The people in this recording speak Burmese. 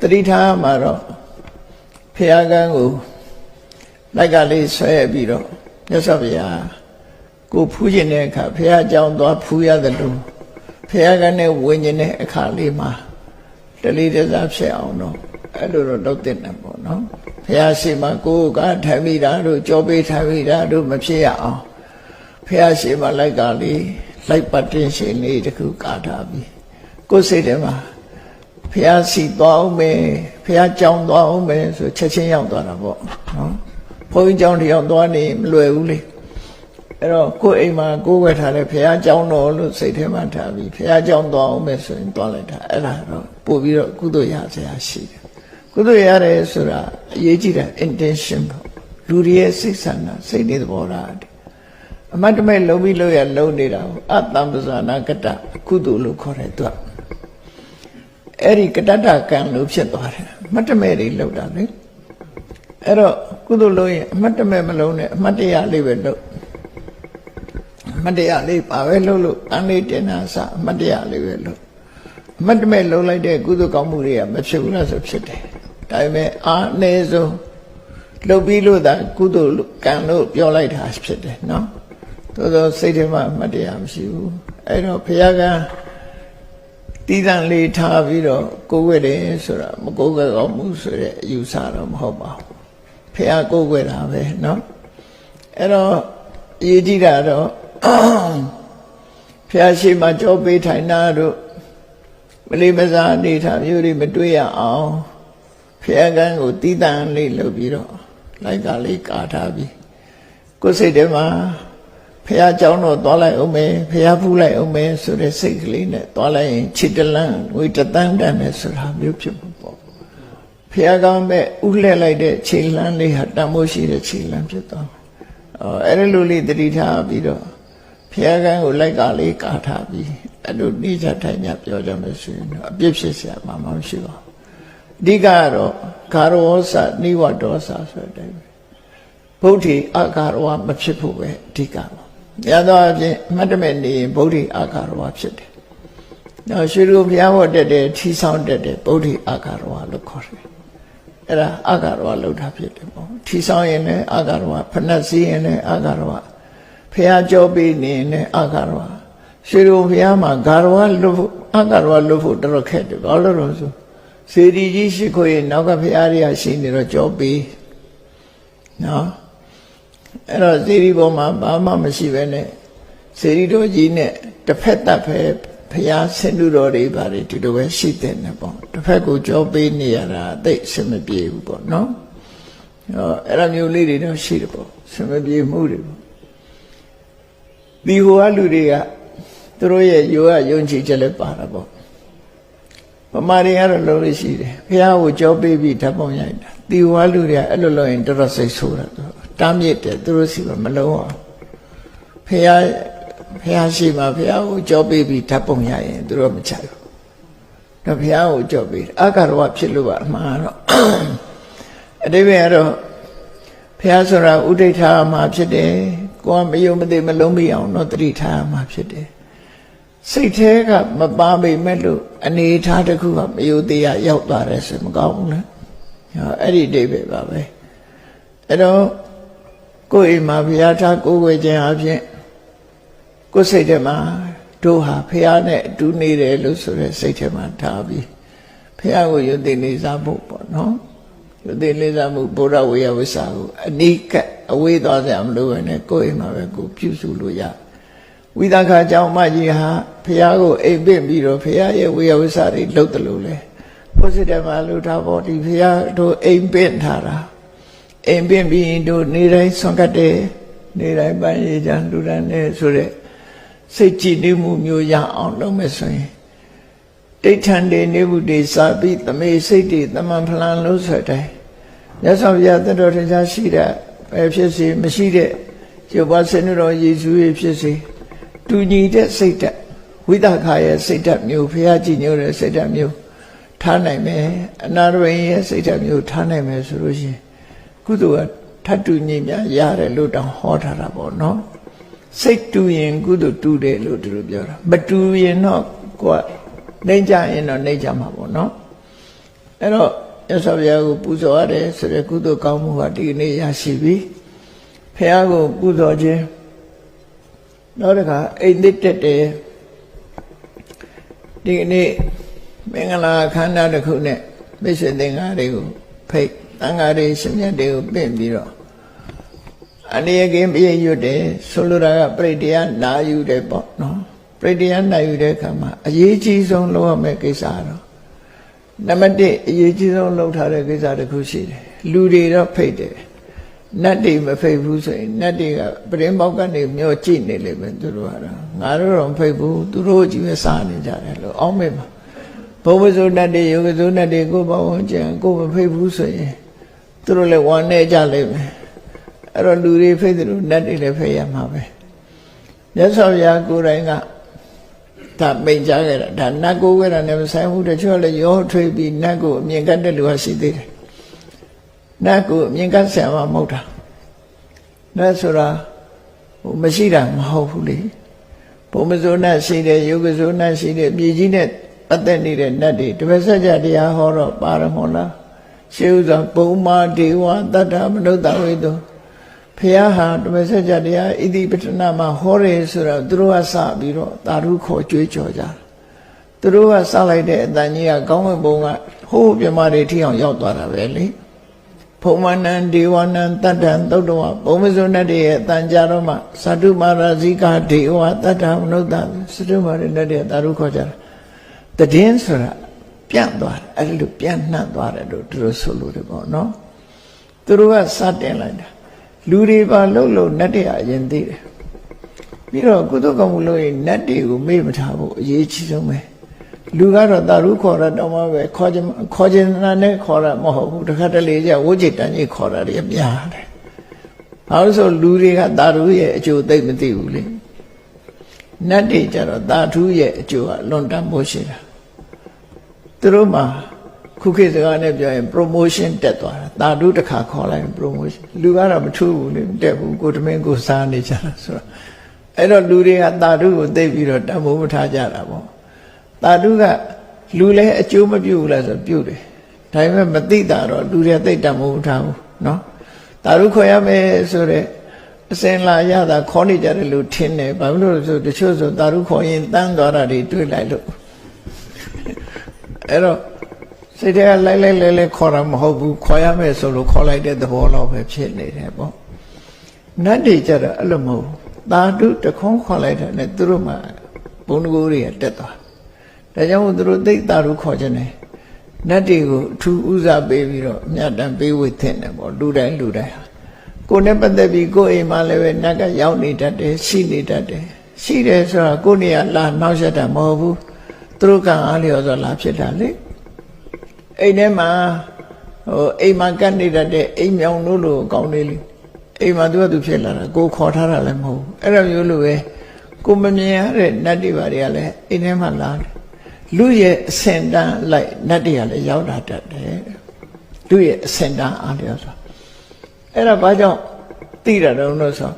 တတိထားမှာတော့ဖះကန်းကိုလိုက်ကလေးဆွဲပြီးတော့မြတ်စွာဘုရားကိုဖူးခြင်းတဲ့အခါဖះကြောင်းသွားဖူးရသလိုဖះကန်းနဲ့ဝင်ခြင်းတဲ့အခါလေးမှာတလိတစားဖြစ်အောင်တော့အဲ့လိုတော့လုပ်တင်တယ်ပေါ့နော်ဖះရှိမှကိုယ်ကထိုင်မိတာတို့ကြောပေးထိုင်မိတာတို့မဖြစ်ရအောင်ဖះရှိမှလိုက်ကလေးလိုက်ပတ်တင်ရှင်လေးတခုကာထားပြီးကိုယ်စိတ်ထဲမှာ ဖះစီသွားအောင်မယ်ဖះကြောင်းသွားအောင်မယ်ဆိုချက်ချင်းရောက်သွားတာပေါ့နော်ဘုန်းကြီးကြောင်းတယောက်သွားနေမလွယ်ဘူးလေအဲ့တော့ကိုယ်အိမ်မှာကိုယ်ဝယ်ထားတဲ့ဖះကြောင်းတော်လို့စိတ်ထဲမှာထားပြီးဖះကြောင်းသွားအောင်မယ်ဆိုရင်သွားလိုက်တာအဲ့ဒါတော့ပို့ပြီးတော့ကုသိုလ်ရစရာရှိတယ်ကုသိုလ်ရတယ်ဆိုတာအရေးကြီးတာ intention ပေါ့လူတွေရဲ့စိတ်ဆန္ဒစိတ်နေသဘောထားတယ်အမတ်တမဲ့လုံးပြီးလို့ရလုံးနေတာကိုအတ္တပဇာနာကတ္တကုသိုလ်လို့ခေါ်တယ်သူက အဲ့ဒီကတ္တကံလို့ဖြစ်သွားတယ်အမတ်တမဲ့တွေလောက်တာလေအဲ့တော့ကုသိုလ်လို့ရင်အမတ်တမဲ့မလုံးနဲ့အမတ်တရားလေးပဲလုပ်အမတ်တရားလေးပါပဲလုပ်လို့အန်လေးတင်တာစအမတ်တရားလေးပဲလုပ်အမတ်တမဲ့လုံးလိုက်တဲ့ကုသိုလ်ကောင်းမှုတွေကမဖြစ်ဘူးလားဆိုဖြစ်တယ်ဒါပေမဲ့အာအနည်းဆုံးလုပ်ပြီးလို့သာကုသိုလ်ကံလို့ပြောလိုက်တာဖြစ်တယ်နော်သို့သောစိတ်ထဲမှာအမတ်တရားမရှိဘူးအဲ့တော့ဘုရားက တည်တံလေးထားပြီးတော့ကိုယ်ဝဲတယ်ဆိုတာမကိုယ်ဝဲကောင်းမှုဆိုတဲ့အယူဆတော့မဟုတ်ပါဘူးဘုရားကိုယ်ဝဲတာပဲเนาะအဲ့တော့အရေးကြီးတာတော့ဘုရားရှိခိုးကြောပေးထိုင်တာတို့မလေးမစားအနေထားမျိုးတွေမတွေ့ရအောင်ဘုရားကံကိုတည်တံလေးလုပ်ပြီးတော့လိုက်ကလေးကာထားပြီးကိုယ်စိတ်ထဲမှာ ဖះเจ้าတော့သွားလိုက်အောင်မယ်ဖះဖူးလိုက်အောင်မယ်ဆိုတဲ့စိတ်ကလေးနဲ့သွားလိုက်ရင်ခြေတလန်းငွေတသန်းတန်တယ်ဆိုတာမျိုးဖြစ်မှာပေါ့ဖះကောင်းမဲ့ဥလှဲ့လိုက်တဲ့ခြေလန်းလေးဟာတန်မိုးရှိတဲ့ခြေလန်းဖြစ်သွားတယ်အော်အဲ့ဒီလိုလေးတတိထားပြီးတော့ဖះကန်းကိုလိုက်ကလေးကာထားပြီးအဲ့လိုနေကြထိုင်ကြပြောကြမယ်ဆိုရင်တော့အပြစ်ဖြစ်เสียမှာမရှိပါဘူးအဓိကကတော့ကာရောစနိဝဒောစဆိုတဲ့အတိုင်းဗုဒ္ဓေအာကာရောမဖြစ်ဖို့ပဲအဓိကပါ ရသောအဖြစ်အမှတ်တမဲ့နေရင်ဗုဒ္ဓအာကာရဝဖြစ်တယ်။နောက်ရွှေလူဘုရားဟောတက်တယ်ထီဆောင်တက်တယ်ဗုဒ္ဓအာကာရဝလို့ခေါ်တယ်။အဲ့ဒါအာကာရဝလောက်တာဖြစ်တယ်ပေါ့။ထီဆောင်ရင်လည်းအာကာရဝဖဏတ်စည်းရင်လည်းအာကာရဝဘုရားကြောပေးနေရင်လည်းအာကာရဝရွှေလူဘုရားမှာဂါရဝလွတ်ဖို့အာကာရဝလွတ်ဖို့တော်တော်ခက်တယ်ဘာလို့လဲဆိုစေတီကြီးရှိခိုးရင်နောက်ကဘုရားတွေကရှိနေတော့ကြောပေးနော် အဲ့တော့စေရီပေါ်မှာဘာမှမရှိပဲနဲ့စေရီတော်ကြီးနဲ့တစ်ဖက်သက်ပဲဖျားဆင်းလူတော်တွေပါတယ်ဒီလိုပဲရှိတဲ့နဲ့ပေါ့တစ်ဖက်ကိုကြောပေးနေရတာအသိအဆင်မပြေဘူးပေါ့နော်အဲ့တော့အဲ့လိုမျိုးလေးတွေတော့ရှိတယ်ပေါ့အဆင်မပြေမှုတွေပေါ့ဒီဟိုကလူတွေကသူတို့ရဲ့ယောဂယုံကြည်ချက်လည်းပါတာပေါ့ပမာတွေကတော့လုံးလို့ရှိတယ်ဖះကိုကြောပေးပြီးဓာတ်ပုံရိုက်တာဒီဟိုကလူတွေကအဲ့လိုလုပ်ရင်တော်တော်စိတ်ဆိုးတာသူ တားမြစ်တယ်သူတို့စီကမလုံးအောင်ဖះဖះရှိမှဖះကိုကြောပေးပြီးဓာတ်ပုံရရင်သူတို့မချဘူးတော့ဖះကိုကြောပေးအာကာရဝဖြစ်လို့ပါအမှန်တော့အတိပ္ပယ်ကတော့ဖះဆိုတာဥဒိဋ္ဌာမှာဖြစ်တယ်ကိုကမယုံမသိမလုံးမိအောင်တော့တတိထားမှာဖြစ်တယ်စိတ်แท้ကမပါပေမဲ့လို့အနေထားတစ်ခုကမယုံတရားရောက်သွားတယ်ဆိုမကောင်းဘူးလားဟောအဲ့ဒီအိဗယ်ပါပဲအဲ့တော့ ကိုယ်အိမ်မှာဘုရားထားကိုယ်ွယ်ခြင်းအပြင်ကိုယ်စိတ်ထဲမှာတို့ဟာဘုရားနဲ့အတူနေတယ်လို့ဆိုတဲ့စိတ်ထဲမှာထားပြီးဘုရားကိုယုံသိနေစားဖို့ပေါ့နော်ယုံသိနေစားမှုဘုရားဝေယဝိစာကိုအနိကအဝေးသွားစရာမလိုဘဲနဲ့ကိုယ်အိမ်မှာပဲကိုပြုစုလို့ရဝိသခာကြောင့်မကြီးဟာဘုရားကိုအိမ်ပင့်ပြီးတော့ဘုရားရဲ့ဝေယဝိစာတွေလှုပ်တယ်လို့လေကိုယ်စိတ်ထဲမှာလှုပ်ထားဖို့ဒီဘုရားတို့အိမ်ပင့်ထားတာ အိမ်ပင့်ပြီးတို့နေတိုင်းဆွမ်းကတ်တယ်နေတိုင်းပန်းရည်ချမ်းလူတန်းနေဆိုတဲ့စိတ်ကြည်နေမှုမျိုးရအောင်လုပ်မယ်ဆိုရင်တိဋ္ဌံတေနေဘူးတေစာပိသမေစိတ်တေတမန်ဖလန်လို့ဆိုတဲ့မြတ်စွာဘုရားတတော်တရားရှိတဲ့ပဲဖြစ်စေမရှိတဲ့ရုပ်ပါစနတော်ယေရှုရဲ့ဖြစ်စေတူညီတဲ့စိတ်ဓာတ်ဝိသခာရဲ့စိတ်ဓာတ်မျိုးဘုရားကြည်ညိုတဲ့စိတ်ဓာတ်မျိုးထားနိုင်မယ်အနာရဝိရဲ့စိတ်ဓာတ်မျိုးထားနိုင်မယ်ဆိုလို့ရှိရင် ကုသိုလ်ကထပ်တူညီများရတယ်လို့တောင်ဟောထားတာပေါ့နော်စိတ်တူရင်ကုသိုလ်တူတယ်လို့သူတို့ပြောတာမတူရင်တော့ကိုယ်ကနှိမ့်ကြရင်တော့နှိမ့်ကြမှာပေါ့နော်အဲ့တော့ရသော်ဘုရားကိုပူဇော်ရတယ်ဆိုတဲ့ကုသိုလ်ကောင်းမှုဟာဒီကနေ့ရရှိပြီဘုရားကိုပူဇော်ခြင်းနောက်တစ်ခါအိမ်သစ်တက်တယ်ဒီကနေ့မင်္ဂလာအခမ်းအနားတစ်ခုနဲ့မိတ်ဆွေသင်္ဃာတွေကိုဖိတ် တန်ဃာတွေရှင်မြတ်တွေကိုပင့်ပြီးတော့အနေရကင်းပြည့်ရွတ်တယ်ဆိုလိုတာကပြိတ္တရားနာယူတယ်ပေါ့နော်ပြိတ္တရားနာယူတဲ့အခါမှာအရေးကြီးဆုံးလုပ်ရမယ့်ကိစ္စတော့နံပါတ်1အရေးကြီးဆုံးလုပ်ထားတဲ့ကိစ္စတစ်ခုရှိတယ်လူတွေတော့ဖိတ်တယ်နတ်တွေမဖိတ်ဘူးဆိုရင်နတ်တွေကပရင်ပေါက်ကနေမျောကြည့်နေလိမ့်မယ်သူတို့ကတော့ငါတို့တော့မဖိတ်ဘူးသူတို့ကြီးပဲစားနေကြတယ်လို့အောင်းမေပါဘုံဝဇုနတ်တွေယောဂဇုနတ်တွေကိုပေါ့ဝန်ကျန်ကိုမဖိတ်ဘူးဆိုရင် သူတို့လည်းဝမ်းနေကြလိမ့်မယ်အဲ့တော့လူတွေဖိတ်တယ်လို့နတ်တွေလည်းဖိတ်ရမှာပဲမြတ်စွာဘုရားကိုယ်တိုင်ကဒါမိန်ကြားခဲ့တာဒါနတ်ကိုဝဲတာနဲ့မဆိုင်ဘူးတချို့လည်းရောထွေးပြီးနတ်ကိုအမြင်ကတ်တဲ့လူကရှိသေးတယ်နတ်ကိုအမြင်ကတ်ဆရာမမဟုတ်တာနတ်ဆိုတာဟိုမရှိတာမဟုတ်ဘူးလေဘုံမဇုနတ်ရှိတယ်ယုဂဇုနတ်ရှိတယ်မြေကြီးနဲ့ပတ်သက်နေတဲ့နတ်တွေတပည့်ဆက်ကြတရားဟောတော့ပါရမောလား ရှေးဥစွာပုံမာဒေဝတတ္တမနုဿဝေတောဖះဟာတမဆက်ကြတရားဣတိပတနာမှာဟောတယ်ဆိုတော့သူတို့ကစပြီးတော့တာရုခေါ်ကြွေးကြော်ကြသူတို့ကစလိုက်တဲ့အတန်ကြီးကကောင်းဝင်ပုံကဟိုးပြမတွေထိအောင်ရောက်သွားတာပဲလေဖုံမနံဒေဝနံတတ္တံသုတ်တော်ဘုံမဇုဏတ်ရဲ့အတန်ကြတော့မှသတုမာရဇိကဒေဝတတ္တမနုဿသတုမာရနဲ့တဲ့တာရုခေါ်ကြတာတည်င်းဆိုတာ ပြန့်သွားတယ်အဲ့လိုပြန့်နှံ့သွားတယ်လို့သူတို့ဆိုလို့တယ်ပေါ့နော်သူတို့ကစတင်လိုက်တာလူတွေပါလှုပ်လို့နတ်တွေအရင်သိတယ်ပြီးတော့ကုသကောင်းမှုလို့ရင်နတ်တွေကိုမေ့မထားဖို့အရေးကြီးဆုံးပဲလူကတော့တာရုခေါ်တာတော့မှပဲခေါ်ချင်ခေါ်ချင်တာနဲ့ခေါ်တာမဟုတ်ဘူးတခါတလေကျဝိจิตတန်ကြီးခေါ်တာတွေများတယ်ဘာလို့ဆိုလူတွေကတာရုရဲ့အကျိုးသိမသိဘူးလေနတ်တွေကျတော့တာထုရဲ့အကျိုးကလွန်တမ်းဖို့ရှိတာ သူတို့မှာခုခေတ်စကားနဲ့ပြောရင် promotion တက်သွားတာတာတုတစ်ခါခေါ်လိုက်ရင် promotion လူကတော့မထူးဘူးလေမတက်ဘူးကိုတမင်းကိုစားနေကြတာဆိုတော့အဲ့တော့လူတွေကတာတုကိုသိပြီးတော့တမိုးမထားကြတာပေါ့တာတုကလူလည်းအကျိုးမပြုဘူးလားဆိုပြုတယ်ဒါပေမဲ့မသိတာတော့လူတွေသိတမိုးမထားဘူးเนาะတာတုခေါ်ရမယ်ဆိုတော့အစင်လာရတာခေါ်နေကြတယ်လို့ထင်တယ်ဘာလို့လဲဆိုတချို့ဆိုတာတုခေါ်ရင်တန်းသွားတာတွေတွေ့လိုက်လို့ အဲ့တော့စိတ်ထဲကလိုက်လိုက်လဲလဲခေါ်တာမဟုတ်ဘူးခေါ်ရမယ်ဆိုလို့ခေါ်လိုက်တဲ့သဘောတော့ပဲဖြစ်နေတယ်ပေါ့နတ်တွေကြတော့အဲ့လိုမဟုတ်သာဓုတခွန်းခေါ်လိုက်တာနဲ့သူတို့မှဘုံတကူတွေကတက်သွားဒါကြောင့်မို့သူတို့သိတာဓုခေါ်ခြင်းတယ်နတ်တွေကိုအထူးဥစားပေးပြီးတော့အမြတ်တမ်းပေးဝေသင့်တယ်ပေါ့လူတိုင်းလူတိုင်းဟာကိုယ်နဲ့ပတ်သက်ပြီးကိုယ်အိမ်မှာလည်းပဲနတ်ကရောက်နေတတ်တယ်ရှိနေတတ်တယ်ရှိတယ်ဆိုတာကိုယ်နေရာလာနှောက်ရက်တာမဟုတ်ဘူး သူတို့ကအားလျော်စွာလာဖြစ်တာလေအိမ်ထဲမှာဟိုအိမ်မှာကတ်နေတတ်တဲ့အိမ်မြောင်လို့လို့ကောင်းနေလေအိမ်မှာသူကသူဖြစ်လာတာကိုခေါ်ထားတာလည်းမဟုတ်ဘူးအဲ့လိုမျိုးလို့ပဲကိုမမြင်ရတဲ့နတ်တွေပါတွေကလည်းအိမ်ထဲမှာလာတယ်လူရဲ့အစင်တန်းလိုက်နတ်တွေကလည်းရောက်လာတတ်တယ်လူရဲ့အစင်တန်းအားလျော်ဆိုအဲ့ဒါဘာကြောင့်သိတာတော့လို့ဆို